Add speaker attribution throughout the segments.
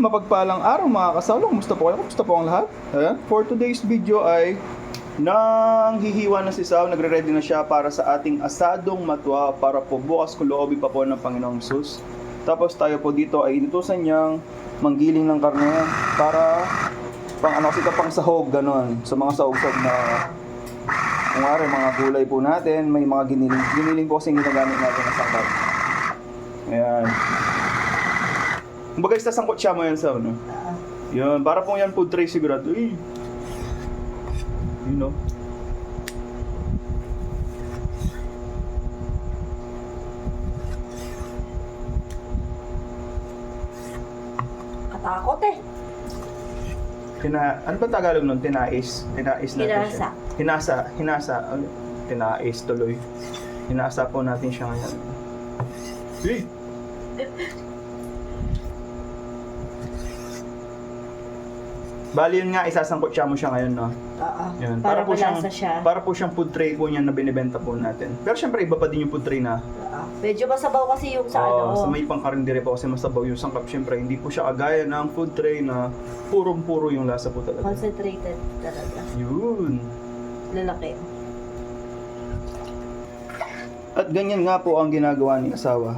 Speaker 1: mapagpalang araw mga kasalong. Kumusta po kayo? Kumusta po ang lahat? Ayan. For today's video ay nang hihiwa na si Sao, nagre-ready na siya para sa ating asadong matwa para po bukas kuloobin pa po ng Panginoong Sus. Tapos tayo po dito ay inutusan niyang manggiling ng karne para pang ano kasi pang sahog ganon sa mga sahog-sahog na nga mga gulay po natin, may mga giniling. Giniling po kasi ginagamit natin na sangkap. Ayan. Kumbaga isasangkot siya mo yan sa ano. Yun, para po yan food tray sigurado. Eh. You know.
Speaker 2: Katakot eh.
Speaker 1: Tina, ano ba Tagalog nun? Tinais. Tinais natin
Speaker 2: Hinasa.
Speaker 1: siya. Hinasa. Hinasa. Ano? Tinais tuloy. Hinasa po natin siya ngayon. Hey! Bali yun nga, isasangkot siya mo siya ngayon, no?
Speaker 2: Oo.
Speaker 1: Yun.
Speaker 2: Para,
Speaker 1: po siyang,
Speaker 2: siya.
Speaker 1: Para po siyang food tray po niyan na binibenta po natin. Pero syempre, iba pa din yung food tray na
Speaker 2: Oo. Medyo masabaw kasi yung sa
Speaker 1: Oo,
Speaker 2: ano.
Speaker 1: sa may pangkarindere po kasi masabaw yung sangkap. Syempre, hindi po siya kagaya ng food tray na purong-puro yung lasa po talaga.
Speaker 2: Concentrated talaga.
Speaker 1: Yun.
Speaker 2: Lalaki.
Speaker 1: At ganyan nga po ang ginagawa ni asawa.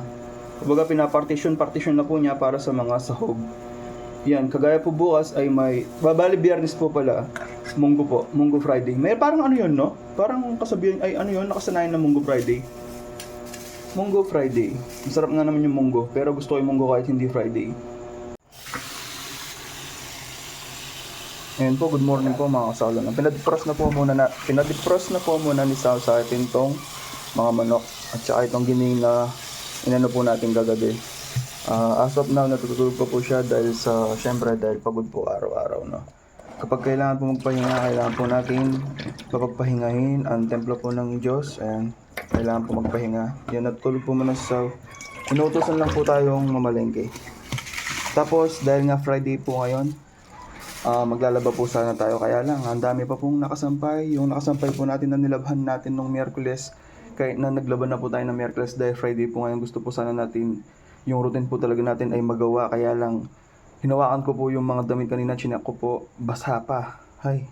Speaker 1: Kumbaga pinapartition-partition na po niya para sa mga sahog. Yan, kagaya po bukas ay may, babali biyernes po pala, Munggo po, Munggo Friday. May parang ano yun, no? Parang kasabihan, ay ano yun, nakasanayan na Munggo Friday. Munggo Friday. Masarap nga naman yung Munggo, pero gusto ko yung Munggo kahit hindi Friday. Ayan po, good morning po mga kasalo. Pinadipros na po muna na, pinadipros na po muna ni Sal sa atin tong mga manok at saka itong gining na inano po natin gagabi. Ah, as of now, natutulog pa po siya dahil sa, syempre, dahil pagod po araw-araw, no. Kapag kailangan po magpahinga, kailangan po natin mapagpahingahin ang templo po ng Diyos. Ayan, kailangan po magpahinga. Yan, natutulog po muna sa Inuutosan lang po tayong mamalengke. Tapos, dahil nga Friday po ngayon, Ah, maglalaba po sana tayo kaya lang ang dami pa pong nakasampay yung nakasampay po natin na nilabhan natin nung Miyerkules kahit na naglaban na po tayo ng Miyerkules dahil Friday po ngayon gusto po sana natin yung routine po talaga natin ay magawa kaya lang hinawakan ko po yung mga damit kanina chinek ko po basa pa hay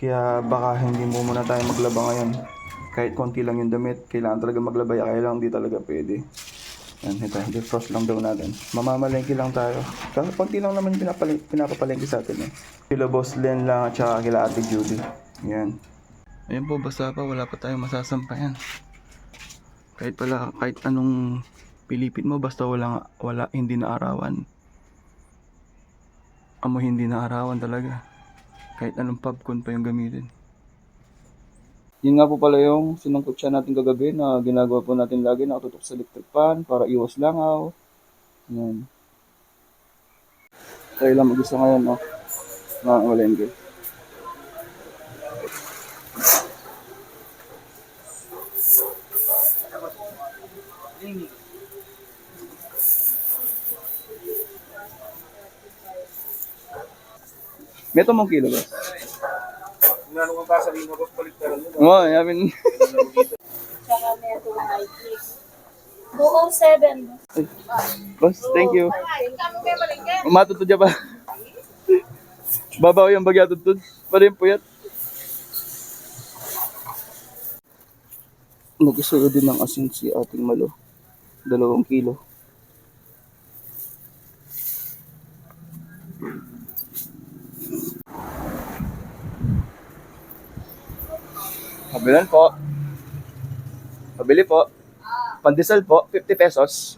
Speaker 1: kaya baka hindi mo muna tayo maglaba ngayon kahit konti lang yung damit kailangan talaga maglaba kaya lang hindi talaga pwede yan, ito, defrost lang daw natin. Mamamalengke lang tayo. Kasi konti lang naman yung pinapaleng, pinapapalengke sa atin eh. Kila Boss Len lang at saka kila Ate Judy. Yan. Ayan po, basta pa, wala pa tayong masasampayan. Kahit pala, kahit anong pilipit mo, basta wala, wala hindi na arawan. Amo hindi na arawan talaga. Kahit anong popcorn pa yung gamitin. Yun nga po pala yung sinungkot siya natin kagabi na ginagawa po natin lagi nakatutok sa electric fan para iwas langaw. Yan. Tayo lang mag-isa ngayon, no? Mga walengge. May tumong kilo ba?
Speaker 3: Ano kang sasabihin mo, boss, paligtaran mo.
Speaker 1: Oo, oh, I mean,
Speaker 2: Tsaka meron Nike. 207.
Speaker 1: boss, thank you. Umatutod niya ba? Babaw yung bagya tutod. Pa rin puyat. Nag-isuyo din ng asin si ating malo. Dalawang kilo. Kabilan po. Pabili po. Pandesal po, 50 pesos.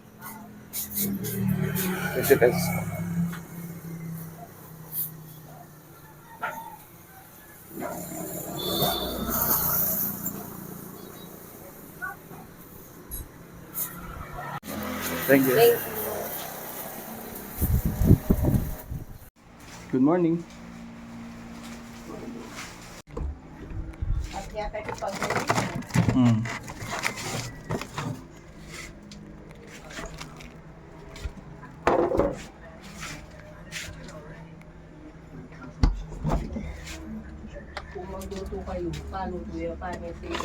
Speaker 1: 50 pesos. Thank you.
Speaker 2: Thank you.
Speaker 1: Good morning.
Speaker 2: At yata ito pag
Speaker 1: Mm.
Speaker 2: kung magluto kayo, paano po yun? Paano ito? Paano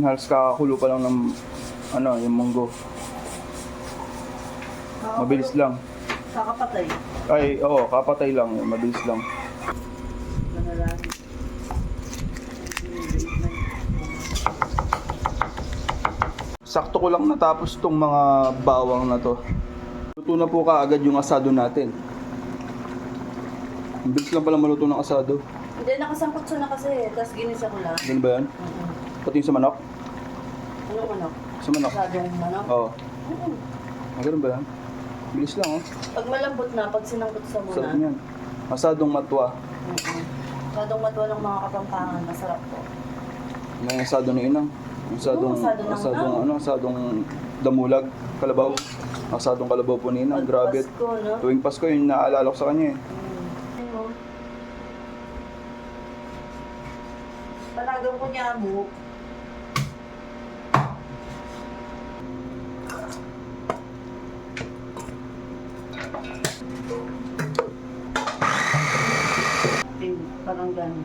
Speaker 1: Yun, halos kakakulo pa lang ng ano, yung munggo. Mabilis lang.
Speaker 2: Kakapatay.
Speaker 1: Ay, oo, kapatay lang. yun, Mabilis lang. Sakto ko lang natapos tong mga bawang na to. Luto na po kaagad yung asado natin. Ang Bilis lang pala maluto ng asado.
Speaker 2: Hindi, nakasangkot siya na kasi. Tapos ginisa ko lang.
Speaker 1: Ganun ba yan?
Speaker 2: Mhm.
Speaker 1: Pati yung sa manok?
Speaker 2: Anong manok?
Speaker 1: Sa manok?
Speaker 2: Masyadong manok?
Speaker 1: Oo.
Speaker 2: Mhm.
Speaker 1: Ah, ganun ba yan? Bilis lang oh.
Speaker 2: Pag malambot na, pag sinangkot sa muna.
Speaker 1: Sarap yan. Asadong matwa.
Speaker 2: Mhm. Masyadong matwa ng mga kapampangan. Masarap po.
Speaker 1: May asado ni Inang. Asadong,
Speaker 2: Oo, asado ng
Speaker 1: ano, asadong damulag, kalabaw. Asadong kalabaw po ni Inang,
Speaker 2: Pag
Speaker 1: grabe.
Speaker 2: Pasko, no?
Speaker 1: Tuwing Pasko yun, naaalala ko sa kanya eh.
Speaker 2: Mhm. Ayun. Palagang ko niya mo. Ayun, parang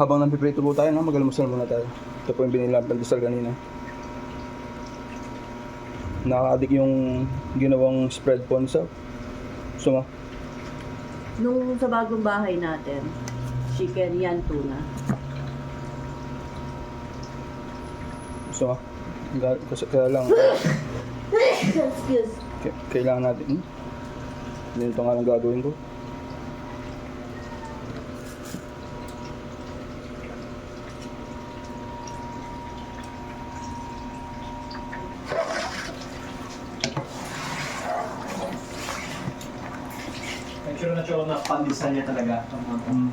Speaker 1: Habang nagpiprito po tayo, no, mag-almusal muna tayo. Ito po yung binilang pandesal kanina. Nakaka-addict yung ginawang spread ponsa. Mo?
Speaker 2: Nung sa bagong bahay natin, chicken yan tuna.
Speaker 1: Ga- Kasi kaya lang,
Speaker 2: Excuse.
Speaker 1: kailangan natin. Hmm? Ganito nga lang gagawin ko.
Speaker 4: Sure na sure na pandisan niya talaga.
Speaker 1: Mm.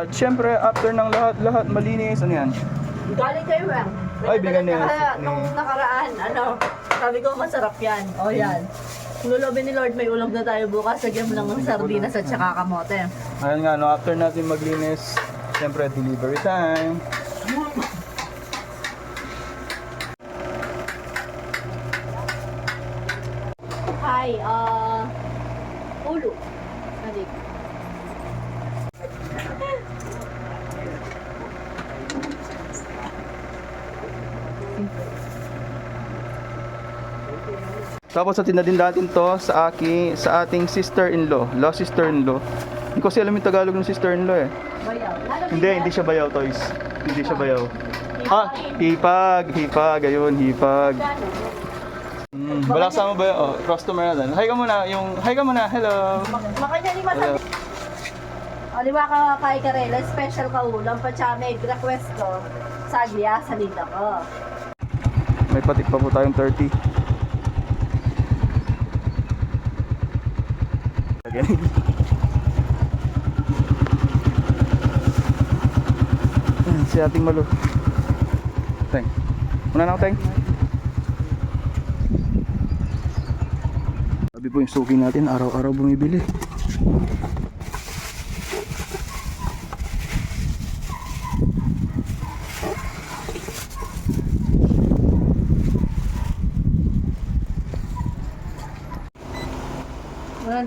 Speaker 1: At syempre, after ng lahat-lahat malinis, ano yan?
Speaker 2: Galing kayo, Wang.
Speaker 1: Ay, bigyan niya. Ni-
Speaker 2: nung nakaraan, ano, sabi ko masarap yan. O yan. Lulobin ni Lord, may ulam na tayo bukas. Sagyan mo lang ng sardinas at saka kamote.
Speaker 1: Ayun nga, no, after natin maglinis, syempre delivery time.
Speaker 2: Hi, uh, ulo. Sadik.
Speaker 1: Tapos sa din natin to sa aki, sa ating sister-in-law, law sister-in-law. Hindi ko kasi alam yung Tagalog ng sister-in-law eh.
Speaker 2: Bayaw.
Speaker 1: Hindi, hindi siya bayaw, toys. Hindi siya bayaw. Ah, hipag, hipag, ayun, hipag. Mm, wala kasama ba yun? Oh, customer natin. Hi ka muna, yung, hi ka muna, hello.
Speaker 2: Makanya lima sa... O, lima ka kay Karela, special ka ulam, pa siya may request ko. Sagya, salita ko.
Speaker 1: May patik pa po tayong 30. Again. Si ating malo. Teng. Muna na ako, Teng. Sabi po yung suki natin, araw-araw bumibili.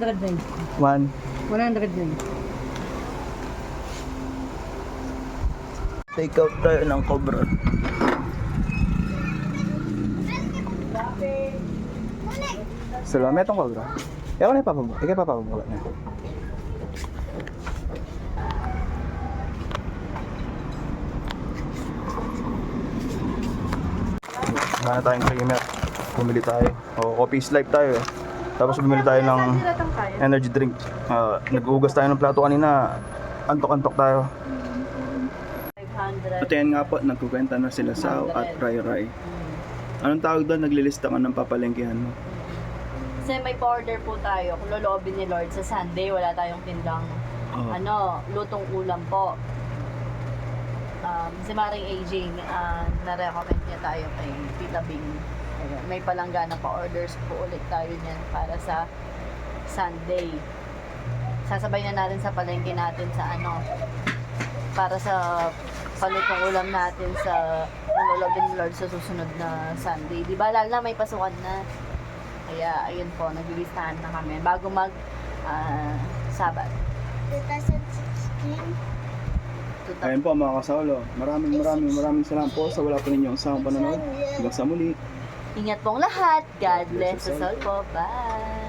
Speaker 2: One hundred nine.
Speaker 1: One.
Speaker 2: One hundred nine.
Speaker 1: Take out tayo ng cobra. Salamat itong cobra. Ikaw na ipapabuka. Ikaw ipapabuka na. Wala na tayong creamer. Bumili tayo. O, coffee's life tayo eh. Tapos bumili tayo ng energy drink. Ah, naghugas tayo ng plato kanina. Antok-antok tayo.
Speaker 2: 500.
Speaker 1: At yan nga po, nagkukwenta na sila sa at Rai Rai. Anong tawag doon? Naglilista ka ng papalengkehan mo.
Speaker 2: Kasi may pa-order po tayo. Kung loloobin ni Lord sa Sunday, wala tayong tindang
Speaker 1: Oo.
Speaker 2: ano, lutong ulam po. Um, si Maring AJ, uh, na-recommend niya tayo kay Tita Bing. May palanggana pa orders po ulit tayo niyan para sa Sunday. Sasabay na natin sa palengke natin sa ano, para sa palutong ulam natin sa nalolobin ni Lord sa susunod na Sunday. Di ba? Lalo na may pasukan na. Kaya, ayun po, naglilistahan na kami bago mag ah, Sabat.
Speaker 5: 2016.
Speaker 1: Ayun po mga kasaulo. Maraming maraming maraming salamat po sa wala po ninyong isang panonood. Hanggang sa muli.
Speaker 2: Ingat pong lahat. God bless us all po. Bye!